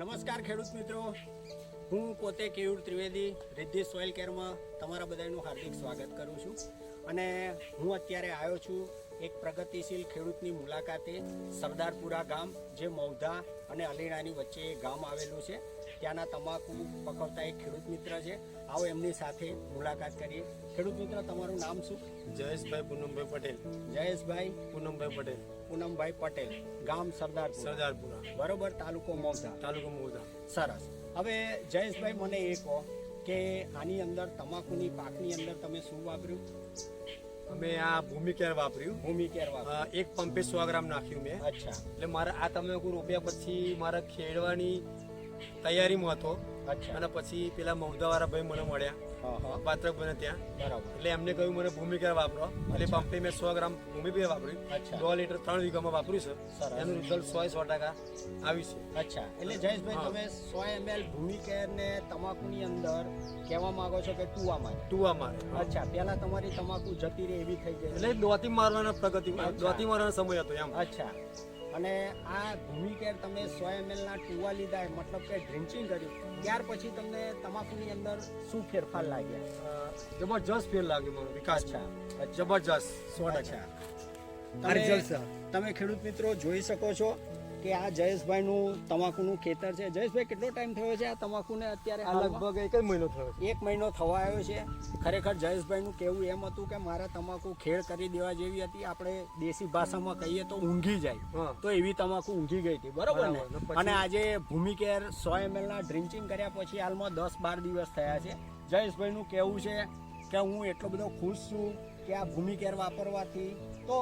નમસ્કાર ખેડૂત મિત્રો. હું પોતે કેયુર ત્રિવેદી, રિદ્ધિ સોઇલ કેરમાં તમારા બધાનું હાર્દિક સ્વાગત કરું છું. અને હું અત્યારે આવ્યો છું એક પ્રગતિશીલ ખેડૂતની મુલાકાતે સરદારપુરા ગામ, જે મૌધા અને અલીણાની વચ્ચે ગામ આવેલું છે. ત્યાંના તમાકુ પકવતા એક ખેડૂત મિત્ર છે. આવો એમની સાથે મુલાકાત કરીએ. ખેડૂત મિત્ર તમારું નામ શું? જયેશભાઈ પૂનમભાઈ પટેલ. જયેશભાઈ પૂનમભાઈ પટેલ. પૂનમભાઈ પટેલ ગામ સરદાર સરદારપુરા. બરોબર તાલુકો મૌધા તાલુકો મોદા સરસ. હવે જયેશભાઈ મને એ કહો કે આની અંદર તમાકુની પાકની અંદર તમે શું વાપર્યું? અમે આ ભૂમિ કેર વાપર્યું. ભૂમિ કેર વાપર્યું. એક પંપે સો ગ્રામ નાખ્યું મેં. અચ્છા. એટલે મારા આ તમે રોપ્યા પછી મારા ખેડવાની તૈયારીમાં હતો. અને પછી પેલા મૌદાવાળા ભાઈ મને મળ્યા. પાત્રક બને ત્યાં. બરાબર. એટલે એમને કહ્યું મને ભૂમિકા વાપરો? એટલે પંપે મેં સો ગ્રામ ભૂમિ કેર વાપર્યું અચ્છા. દો લીટર ત્રણ વીઘામાં વાપર્યું છે. એનું રિઝલ્ટ સો સો ટકા આવ્યું છે. અચ્છા. એટલે જયેશભાઈ તમે સો એમએલ એલ ભૂમિકેરને તમાકુની અંદર કહેવા માંગો છો કે ટુવામાં? ટુવા મારે અચ્છા. પેલા તમારી તમાકુ જતી રહે એવી થઈ ગઈ. એટલે દોતી મારવાના પ્રગતિ. દોતી મારવાનો સમય હતો એમ. અચ્છા. અને આ ભૂમિ કેર તમે સો એમ ના ટુવા લીધા મતલબ કે ડ્રિન્ચિંગ કર્યું. ત્યાર પછી તમને તમાકુની અંદર શું ફેરફાર લાગ્યા? જબરજસ્ત ફેર લાગ્યો મારો વિકાસ છે જબરજસ્ત. સો ટકા. છે. તમે ખેડૂત મિત્રો જોઈ શકો છો કે આ જયેશભાઈનું તમાકુનું ખેતર છે. જયેશભાઈ કેટલો ટાઈમ થયો છે આ તમાકુને અત્યારે લગભગ એક જ મહિનો થયો એક મહિનો થવા આવ્યો છે. ખરેખર જયેશભાઈનું કહેવું એમ હતું કે મારા તમાકુ ખેડ કરી દેવા જેવી હતી. આપણે દેશી ભાષામાં કહીએ તો ઊંઘી જાય. તો એવી તમાકુ ઊંઘી ગઈ હતી. બરોબર ને? અને આજે ભૂમિકેર સો એમએલ ના ડ્રિંચિંગ કર્યા પછી હાલમાં દસ બાર દિવસ થયા છે. જયેશભાઈનું કહેવું છે કે હું એટલો બધો ખુશ છું. કે આ ભૂમિકેર વાપરવાથી તો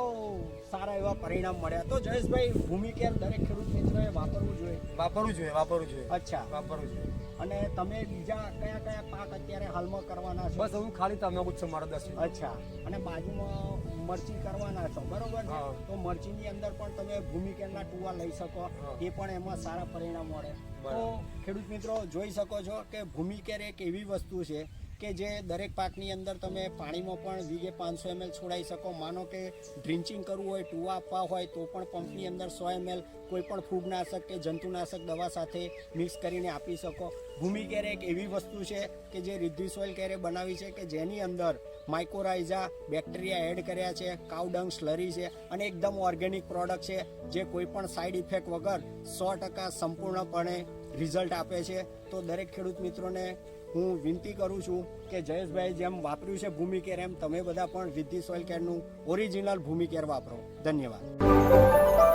સારા એવા પરિણામ મળ્યા. તો જયેશભાઈ ભૂમિકેર દરેક ખેડૂત મિત્રોએ વાપરવું જોઈએ. વાપરવું જોઈએ વાપરવું જોઈએ. અચ્છા. વાપરવું જોઈએ. અને તમે બીજા કયા કયા પાક અત્યારે હાલમાં કરવાના છો? બસ હું ખાલી તમાકુ જ મારો દસ અચ્છા. અને બાજુમાં મરચી કરવાના છો બરોબર છે? તો મરચીની અંદર પણ તમે ભૂમિકેરના ટુવા લઈ શકો. એ પણ એમાં સારા પરિણામ મળે. તો ખેડૂત મિત્રો જોઈ શકો છો કે ભૂમિકેર એક એવી વસ્તુ છે કે જે દરેક પાકની અંદર તમે પાણીમાં પણ વીઘે પાંચસો એમએલ છોડાઈ શકો. માનો કે ડ્રિંચિંગ કરવું હોય, ટુવા આપવા હોય, તો પણ પંપની અંદર સો એમએલ કોઈ પણ ફૂગનાશક કે જંતુનાશક દવા સાથે મિક્સ કરીને આપી શકો. ભૂમિ કેરે એક એવી વસ્તુ છે કે જે રિદ્ધિ સોઇલ કેરે બનાવી છે કે જેની અંદર માઇકોરાઇઝા બેક્ટેરિયા એડ કર્યા છે કાવડંગ સ્લરી છે અને એકદમ ઓર્ગેનિક પ્રોડક્ટ છે જે કોઈ પણ સાઈડ ઇફેક્ટ વગર સો ટકા સંપૂર્ણપણે રિઝલ્ટ આપે છે. તો દરેક ખેડૂત મિત્રોને હું વિનંતી કરું છું કે જયેશભાઈ જેમ વાપર્યું છે ભૂમિકેર એમ તમે બધા પણ રિદ્ધિ સોઇલ કેરનું ઓરિજિનલ ભૂમિકેર વાપરો. ધન્યવાદ.